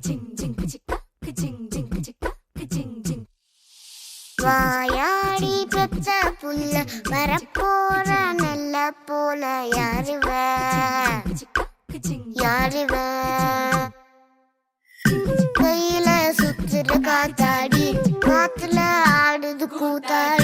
징징 부직다 그 징징 부직다 그 징징 வாயாடி பெத்த புள்ள வரப்போற நல்ல போல யாருவ? யாருவ? கையில சுத்துற காத்தாடி காத்துல ஆடுது கூத்தாடி.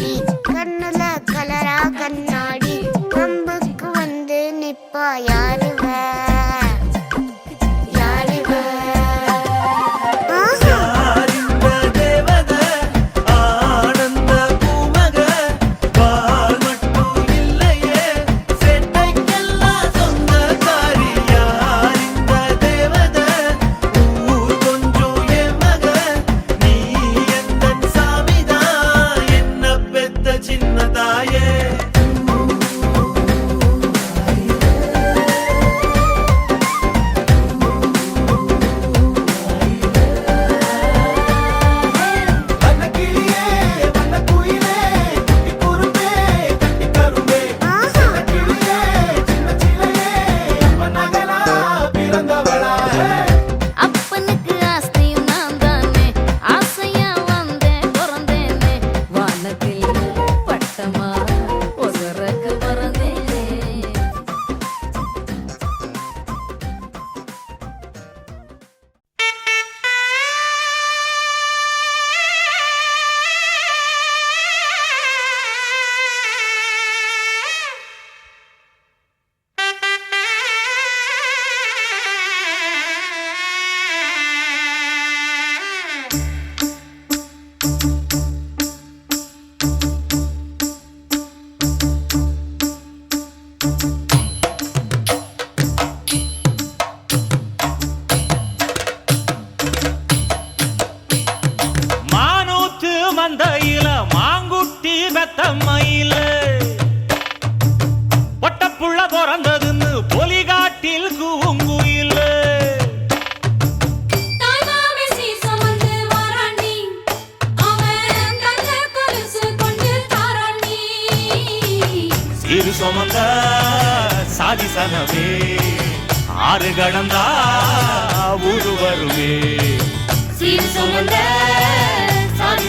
தரிசனமே ஆறு கடந்தா ஊரு வருமே. சுமந்த சாதி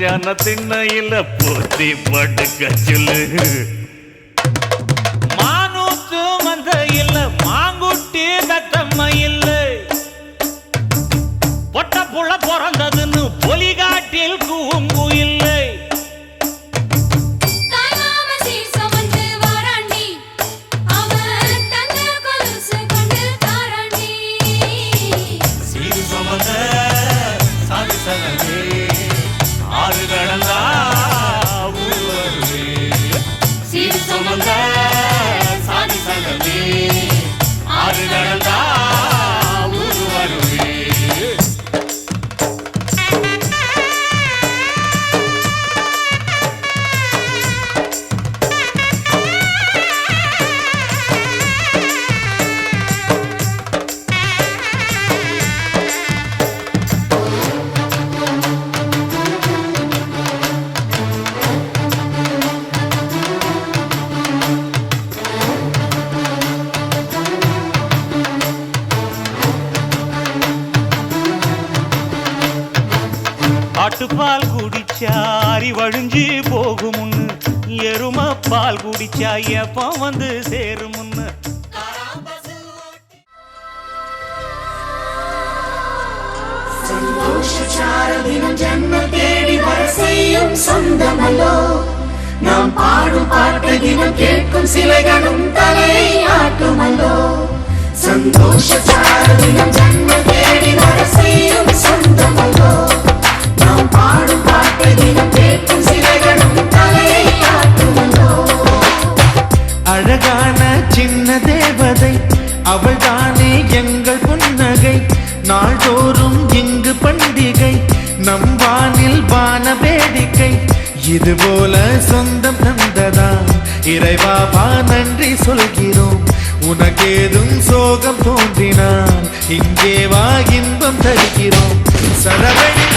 மச்சான திண்ணையில போத்தி படுக்க ஆட்டுப்பால் குடிச்சாரி வழிஞ்சு போகுமுன்னு எரும பால் குடிச்சா எப்போ வந்து சேருமுன்னு. சொந்தமல்லோ. நாம் பாடும் பாட்டு தினம் கேட்கும் சிலைகளும் தலை ஆட்டுமல்லோ. சந்தோஷ சாரதினம் ஜன்ம தேடி வர செய்யும் இது போல சொந்தம் தந்ததா இறைவாவா நன்றி சொல்கிறோம். உனக்கேதும் சோகம் தோன்றினால் இங்கே வா இன்பம் தருகிறோம். சரவணி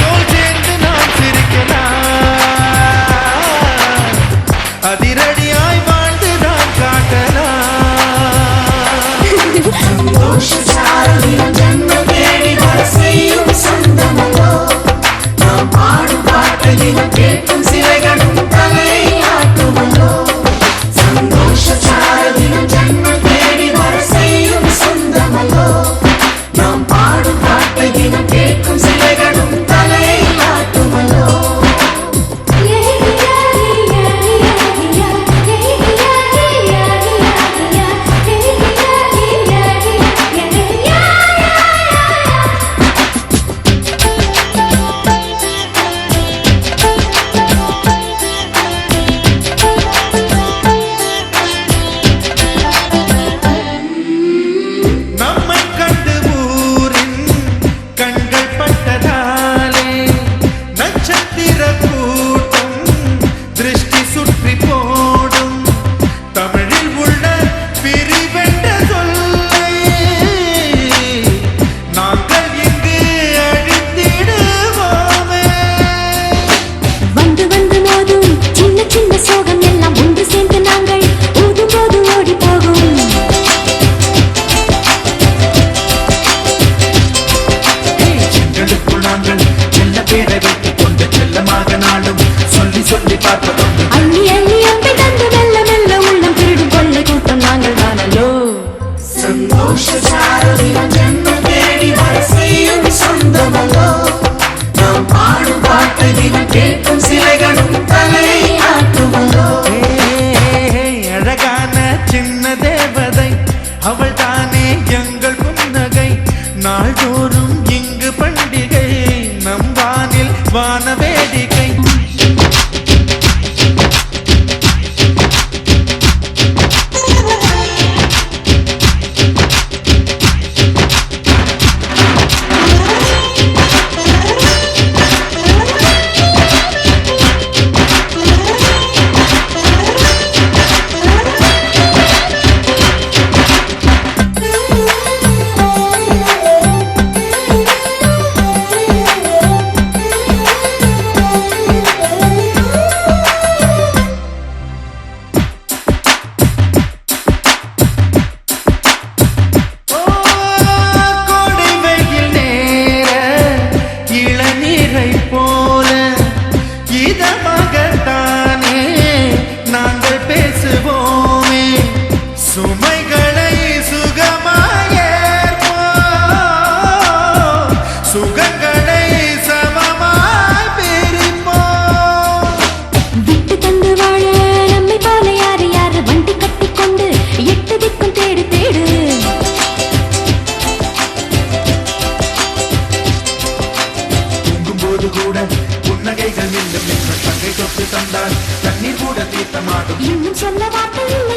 happen.